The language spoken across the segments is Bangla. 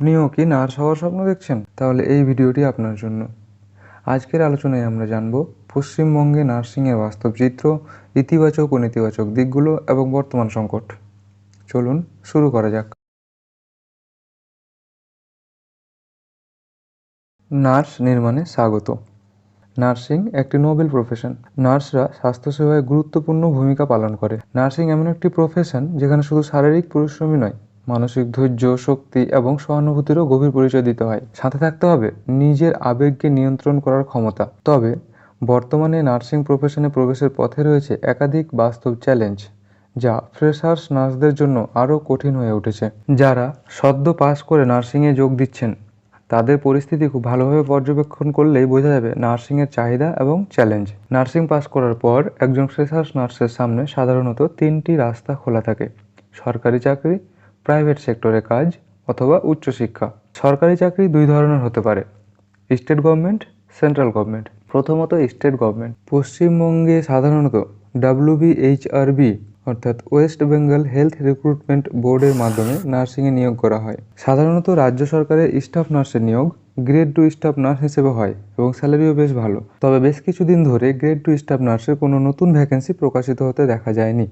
আপনিও কি নার্স হওয়ার স্বপ্ন দেখছেন? তাহলে এই ভিডিওটি আপনার জন্য। আজকের আলোচনায় আমরা জানব, পশ্চিমবঙ্গে নার্সিংয়ের বাস্তব চিত্র, ইতিবাচক ও নেতিবাচক দিকগুলো এবং বর্তমান সংকট। চলুন শুরু করা যাক। নার্স নির্মাণে স্বাগত। নার্সিং একটি নোবেল প্রফেশন। নার্সরা স্বাস্থ্যসেবায় গুরুত্বপূর্ণ ভূমিকা পালন করে। নার্সিং এমন একটি প্রফেশন যেখানে শুধু শারীরিক পরিশ্রমই নয় মানসিক ধৈর্য, শক্তি এবং সহানুভূতিরও গভীর পরিচয় দিতে হয়। সাথে থাকতে হবে নিজের আবেগকে নিয়ন্ত্রণ করার ক্ষমতা। তবে বর্তমানে নার্সিং প্রফেশনে প্রবেশের পথে রয়েছে একাধিক বাস্তব চ্যালেঞ্জ, যা ফ্রেশার্স নার্সদের জন্য আরও কঠিন হয়ে উঠেছে। যারা সদ্য পাশ করে নার্সিংয়ে যোগ দিচ্ছেন, তাদের পরিস্থিতি খুব ভালোভাবে পর্যবেক্ষণ করলেই বোঝা যাবে নার্সিংয়ের চাহিদা এবং চ্যালেঞ্জ। নার্সিং পাস করার পর একজন ফ্রেশার্স নার্সের সামনে সাধারণত তিনটি রাস্তা খোলা থাকে, সরকারি চাকরি প্রাইভেট সেক্টরে কাজ অথবা উচ্চশিক্ষা সরকারি চাকরি দুই ধরনের হতে পারে, স্টেট গভর্নমেন্ট, সেন্ট্রাল গভর্নমেন্ট। প্রথমত স্টেট গভর্নমেন্ট। পশ্চিমবঙ্গে সাধারণত ডাব্লিউবিএইচআরবি, অর্থাৎ ওয়েস্ট বেঙ্গল হেলথ রিক্রুটমেন্ট বোর্ডের মাধ্যমে নার্সিংয়ে নিয়োগ করা হয়। সাধারণত রাজ্য সরকারের স্টাফ নার্সের নিয়োগ গ্রেড টু স্টাফ নার্স হিসেবে হয় এবং স্যালারিও বেশ ভালো। তবে বেশ কিছুদিন ধরে গ্রেড টু স্টাফ নার্সের কোনো নতুন ভ্যাকেন্সি প্রকাশিত হতে দেখা যায়নি।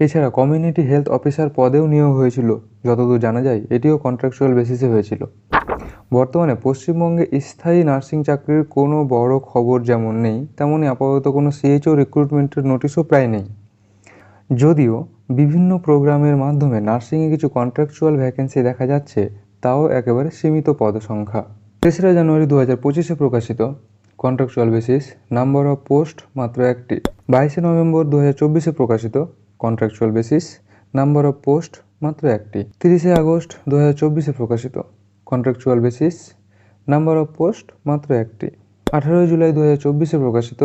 এছাড়া কমিউনিটি হেলথ অফিসার পদেও নিয়োগ হয়েছিল। যতদূর জানা যায়, এটিও কন্ট্রাকচুয়াল বেসিসে হয়েছিল। বর্তমানে পশ্চিমবঙ্গে স্থায়ী নার্সিং চাকরির কোনো বড় খবর যেমন নেই, তেমনই আপাতত কোনো সিএইচও রিক্রুটমেন্টের নোটিশও প্রায় নেই। যদিও বিভিন্ন প্রোগ্রামের মাধ্যমে নার্সিংয়ে কিছু কন্ট্রাকচুয়াল ভ্যাকেন্সি দেখা যাচ্ছে, তাও একেবারে সীমিত পদ সংখ্যা তেসরা জানুয়ারি দু হাজার পঁচিশে প্রকাশিত contractual basis number of post মাত্র একটি। বাইশে নভেম্বর দু হাজার চব্বিশে প্রকাশিত contractual basis number of post মাত্র একটি। তিরিশে আগস্ট দু হাজার চব্বিশে প্রকাশিত। Contractual basis number of post মাত্র একটি। আঠারোই জুলাই দু হাজার চব্বিশে প্রকাশিত।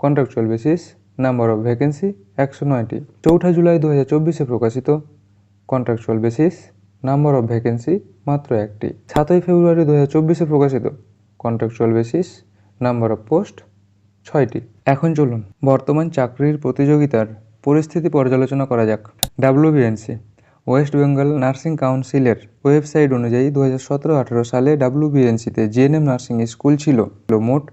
Contractual basis number of vacancy একশো নয়টি। চৌঠা জুলাই দু হাজার চব্বিশে প্রকাশিত। Contractual basis number of vacancy মাত্র একটি। সাতই ফেব্রুয়ারি দু হাজার চব্বিশে প্রকাশিত। Contractual basis number of post ছয়টি। এখন চলুন। বর্তমান চাকরির প্রতিযোগিতার পরিস্থিতি পর্যালোচনা করা যাক। ডাব্লিউবিএনসি ওয়েস্ট বেঙ্গল নার্সিং কাউন্সিলের ওয়েবসাইট অনুযায়ী দু হাজার সতেরো আঠেরো সালে ডাব্লিউবিএনসিতে জিএনএম নার্সিং স্কুল ছিল। মোট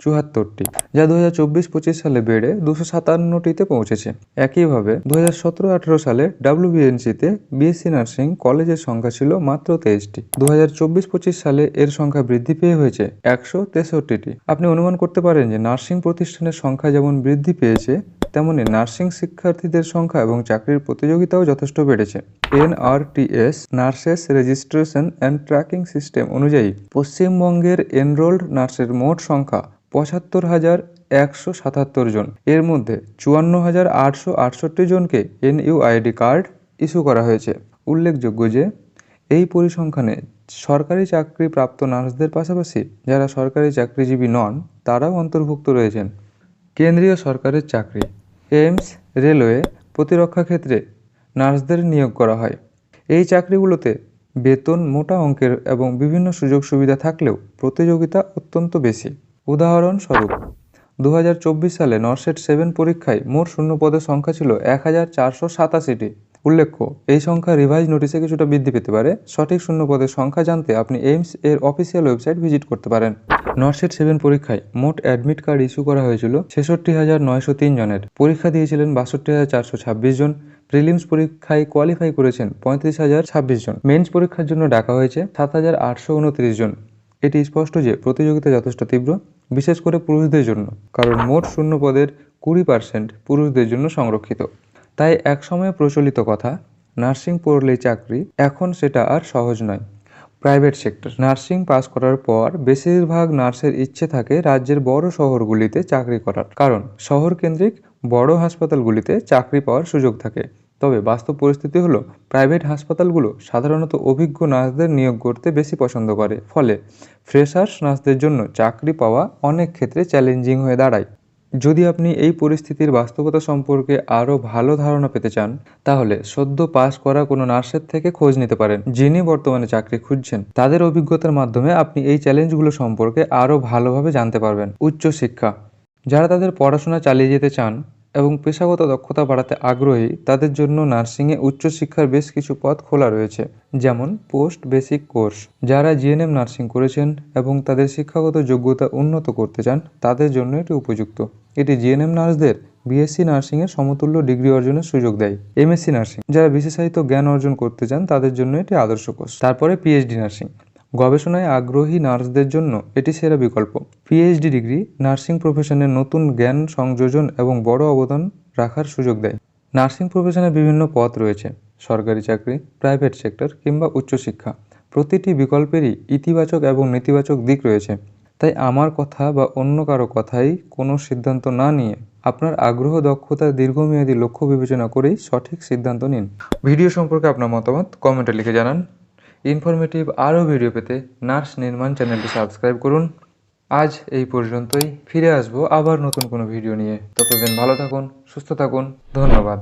চুয়াত্তরটি, যা দু হাজার চব্বিশ পঁচিশ সালে বেড়ে দুশো সাতান্নটিতে পৌঁছেছে। একইভাবে দু হাজার সতেরো আঠেরো সালে ডাব্লিউবিএনসিতে বিএসসি নার্সিং কলেজের সংখ্যা ছিল মাত্র তেইশটি। দু হাজার চব্বিশ পঁচিশ সালে এর সংখ্যা বৃদ্ধি পেয়ে হয়েছে একশো তেষট্টিটি। আপনি অনুমান করতে পারেন যে নার্সিং প্রতিষ্ঠানের সংখ্যা যেমন বৃদ্ধি পেয়েছে তেমনি নার্সিং শিক্ষার্থীদের সংখ্যা এবং চাকরির প্রতিযোগিতাও যথেষ্ট বেড়েছে। NRTS, nurses registration and tracking system অনুযায়ী পশ্চিমবঙ্গের এনরোল্ড নার্সের মোট সংখ্যা পঁচাত্তর হাজার একশো সাতাত্তর জন। এর মধ্যে চুয়ান্ন হাজার আটশো আটষট্টি জনকে এনইউআইডি কার্ড ইস্যু করা হয়েছে। উল্লেখযোগ্য যে, এই পরিসংখ্যানে সরকারি চাকরি প্রাপ্ত নার্সদের পাশাপাশি যারা সরকারি চাকরিজীবী নন, তারাও অন্তর্ভুক্ত রয়েছেন। কেন্দ্রীয় সরকারের চাকরি। এইমস রেলওয়ে প্রতিরক্ষা ক্ষেত্রে নার্সদের নিয়োগ করা হয়। এই চাকরিগুলোতে বেতন, মোটা অঙ্কের এবং বিভিন্ন সুযোগ সুবিধা থাকলেও প্রতিযোগিতা অত্যন্ত বেশি। উদাহরণস্বরূপ দু হাজার চব্বিশ সালে নর্সেট সেভেন পরীক্ষায় মোট শূন্য পদের সংখ্যা ছিল এক হাজার চারশো সাতাশিটি। উল্লেখ্য, এই সংখ্যা রিভাইজ নোটিশে কিছুটা বৃদ্ধি পেতে পারে। সঠিক শূন্য পদের সংখ্যা জানতে আপনি এইমস এর অফিসিয়াল ওয়েবসাইট ভিজিট করতে পারেন। নরসেট সেভেন পরীক্ষায় মোট অ্যাডমিট কার্ড ইস্যু করা হয়েছিল ছেষট্টি হাজার নয়শো তিন জনের। পরীক্ষা দিয়েছিলেন বাষট্টি হাজার চারশো ছাব্বিশ জন। প্রিলিমস পরীক্ষায় কোয়ালিফাই করেছেন পঁয়ত্রিশ হাজার ছাব্বিশ জন। মেন্স পরীক্ষার জন্য ডাকা হয়েছে সাত হাজার আটশো উনত্রিশ জন। এটি স্পষ্ট যে প্রতিযোগিতা যথেষ্ট তীব্র, বিশেষ করে পুরুষদের জন্য, কারণ মোট শূন্য পদের কুড়ি পার্সেন্ট পুরুষদের জন্য সংরক্ষিত। তাই একসময়ে প্রচলিত কথা, নার্সিং পড়লেই চাকরি, এখন সেটা আর সহজ নয়। প্রাইভেট সেক্টর, নার্সিং পাস করার পর বেশিরভাগ নার্সের ইচ্ছে থাকে রাজ্যের বড় শহরগুলিতে চাকরি করার। কারণ শহর কেন্দ্রিক বড় হাসপাতালগুলিতে চাকরি পাওয়ার সুযোগ থাকে। তবে বাস্তব পরিস্থিতি হলো, প্রাইভেট হাসপাতালগুলো সাধারণত অভিজ্ঞ নার্সদের নিয়োগ করতে বেশি পছন্দ করে। ফলে, ফ্রেশার্স নার্সদের জন্য চাকরি পাওয়া অনেক ক্ষেত্রে চ্যালেঞ্জিং হয়ে দাঁড়ায়। যদি আপনি এই পরিস্থিতির বাস্তবতা সম্পর্কে আরও ভালো ধারণা পেতে চান, তাহলে সদ্য পাশ করা কোনো নার্সের থেকে খোঁজ নিতে পারেন, যিনি বর্তমানে চাকরি খুঁজছেন। তাদের অভিজ্ঞতার মাধ্যমে আপনি এই চ্যালেঞ্জগুলো সম্পর্কে আরও ভালোভাবে জানতে পারবেন। উচ্চশিক্ষা। যারা তাদের পড়াশোনা চালিয়ে যেতে চান এবং পেশাগত দক্ষতা বাড়াতে আগ্রহী, তাদের জন্য নার্সিংয়ে উচ্চশিক্ষার বেশ কিছু পথ খোলা রয়েছে, যেমন পোস্ট বেসিক কোর্স। যারা জিএনএম নার্সিং করেছেন এবং তাদের শিক্ষাগত যোগ্যতা উন্নত করতে চান, তাদের জন্য এটি উপযুক্ত। এটি জিএনএম নার্সদের বিএসসি নার্সিংয়ের সমতুল্য ডিগ্রি অর্জনের সুযোগ দেয়। MSc nursing. যারা বিশেষায়িত জ্ঞান অর্জন করতে চান, তাদের জন্য এটি আদর্শ কোর্স। তারপরে পিএইচডি নার্সিং। গবেষণায় আগ্রহী নার্সদের জন্য এটি সেরা বিকল্প। পিএইচডি ডিগ্রি নার্সিং প্রফেশনের নতুন জ্ঞান সংযোজন এবং বড় অবদান রাখার সুযোগ দেয়। নার্সিং প্রফেশনের বিভিন্ন পথ রয়েছে। সরকারি চাকরি, প্রাইভেট সেক্টর কিংবা উচ্চশিক্ষা। প্রতিটি বিকল্পেরই ইতিবাচক এবং নেতিবাচক দিক রয়েছে। তাই আমার কথা বা অন্য কারও কথাই কোনো সিদ্ধান্ত না নিয়ে আপনার আগ্রহ, দক্ষতা, দীর্ঘমেয়াদী লক্ষ্য বিবেচনা করেই সঠিক সিদ্ধান্ত নিন। ভিডিও সম্পর্কে আপনার মতামত কমেন্টে লিখে জানান। ইনফরমেটিভ আরও ভিডিও পেতে নার্স নির্মাণ চ্যানেলটি সাবস্ক্রাইব করুন। আজ এই পর্যন্তই। ফিরে আসব আবার নতুন কোনো ভিডিও নিয়ে। ততদিন ভালো থাকুন, সুস্থ থাকুন। ধন্যবাদ।